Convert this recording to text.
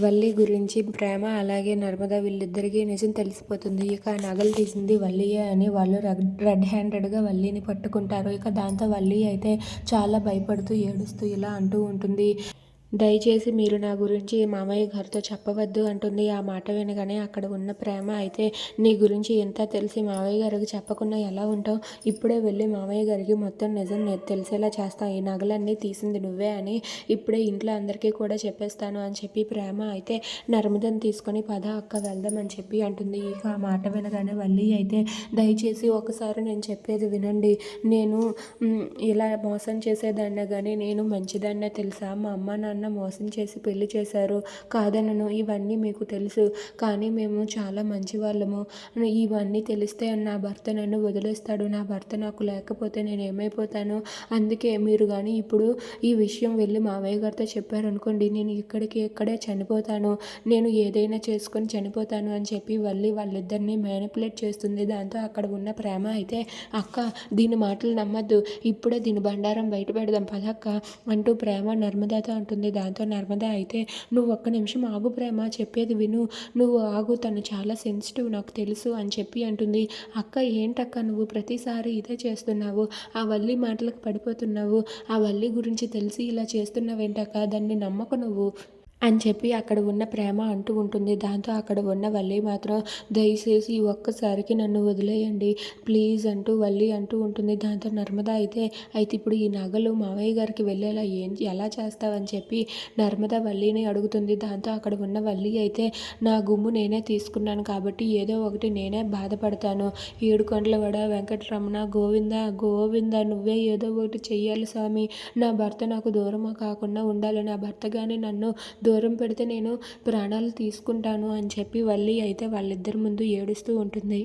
వల్లి గురించి ప్రేమ అలాగే నర్మద వీళ్ళిద్దరికీ నిజం తెలిసిపోతుంది. ఇక ఆ నగలు తీసింది వల్లియే అని వాళ్ళు రెడ్ హ్యాండెడ్గా వల్లిని పట్టుకుంటారు. ఇక దాంతో వల్లి అయితే చాలా భయపడుతూ ఏడుస్తూ ఇలా అంటూ ఉంటుంది. దయచేసి మీరు నా గురించి మామయ్య గారితో చెప్పవద్దు అంటుంది. ఆ మాట వినగానే అక్కడ ఉన్న ప్రేమ అయితే నీ గురించి ఎంత తెలిసి మామయ్య గారికి చెప్పకుండా ఎలా ఉంటావు? ఇప్పుడే వెళ్ళి మామయ్య గారికి మొత్తం నిజం తెలిసేలా చేస్తా. ఈ నగలన్నీ తీసింది నువ్వే అని ఇప్పుడే ఇంట్లో అందరికీ కూడా చెప్పేస్తాను అని చెప్పి ప్రేమ అయితే నర్మదని తీసుకొని పద అక్క వెళ్దామని చెప్పి అంటుంది. ఇక ఆ మాట వినగానే వల్లి అయితే దయచేసి ఒకసారి నేను చెప్పేది వినండి. నేను ఇలా మోసం చేసేదాన్నే కానీ నేను మంచిదాన్నే తెలుసా? మా అమ్మ నాన్న నాన్న మోసం చేసి పెళ్ళి చేశారు కాదనను ఇవన్నీ మీకు తెలుసు. కానీ మేము చాలా మంచి వాళ్ళము ఇవన్నీ తెలిస్తే నా భర్త నన్ను వదిలేస్తాడు. నా భర్త నాకు లేకపోతే నేను ఏమైపోతాను అందుకే మీరు కానీ ఇప్పుడు ఈ విషయం వెళ్ళి మావయ్య గారితో చెప్పారనుకోండి. నేను ఇక్కడికి ఇక్కడే చనిపోతాను. నేను ఏదైనా చేసుకొని చనిపోతాను అని చెప్పి మళ్ళీ వాళ్ళిద్దరిని మ్యానిపులేట్ చేస్తుంది. దాంతో అక్కడ ఉన్న ప్రేమ అయితే అక్క దీని మాటలు నమ్మద్దు. ఇప్పుడే దీని బండారం బయట పెడదాం. పదక్క అంటూ ప్రేమ నర్మదాతో అంటుంది. దాంతో నర్మద అయితే నువ్వు ఒక్క నిమిషం ఆగు ప్రేమ చెప్పేది విను. నువ్వు ఆగు తను చాలా సెన్సిటివ్ నాకు తెలుసు అని చెప్పి అంటుంది. అక్క ఏంటక్క నువ్వు ప్రతిసారి ఇదే చేస్తున్నావు? ఆ వల్లి మాటలకు పడిపోతున్నావు? ఆ వల్లి గురించి తెలిసి ఇలా చేస్తున్నావేంటక్క? దాన్ని నమ్మకు నువ్వు. అని చెప్పి అక్కడ ఉన్న ప్రేమ అంటూ ఉంటుంది. దాంతో అక్కడ ఉన్న వల్లి మాత్రం దయచేసి ఒక్కసారికి నన్ను వదిలేయండి. ప్లీజ్ అంటూ వల్లి అంటూ ఉంటుంది. దాంతో నర్మద అయితే అయితే ఇప్పుడు ఈ నగలు మావయ్య గారికి వెళ్ళేలా ఏం ఎలా చేస్తావని చెప్పి నర్మద వల్లిని అడుగుతుంది. దాంతో అక్కడ ఉన్న వల్లి అయితే నా గుమ్ము నేనే తీసుకున్నాను కాబట్టి ఏదో ఒకటి నేనే బాధపడతాను. ఏడుకొండల వడ వెంకటరమణ గోవింద గోవింద నువ్వే ఏదో ఒకటి చెయ్యాలి స్వామి. నా భర్త నాకు దూరం కాకుండా ఉండాలి. నా భర్త కానీ నన్ను దూరం పెడితే నేను ప్రాణాలు తీసుకుంటాను అని చెప్పి వల్లి అయితే వాళ్ళిద్దరి ముందు ఏడుస్తూ ఉంటుంది.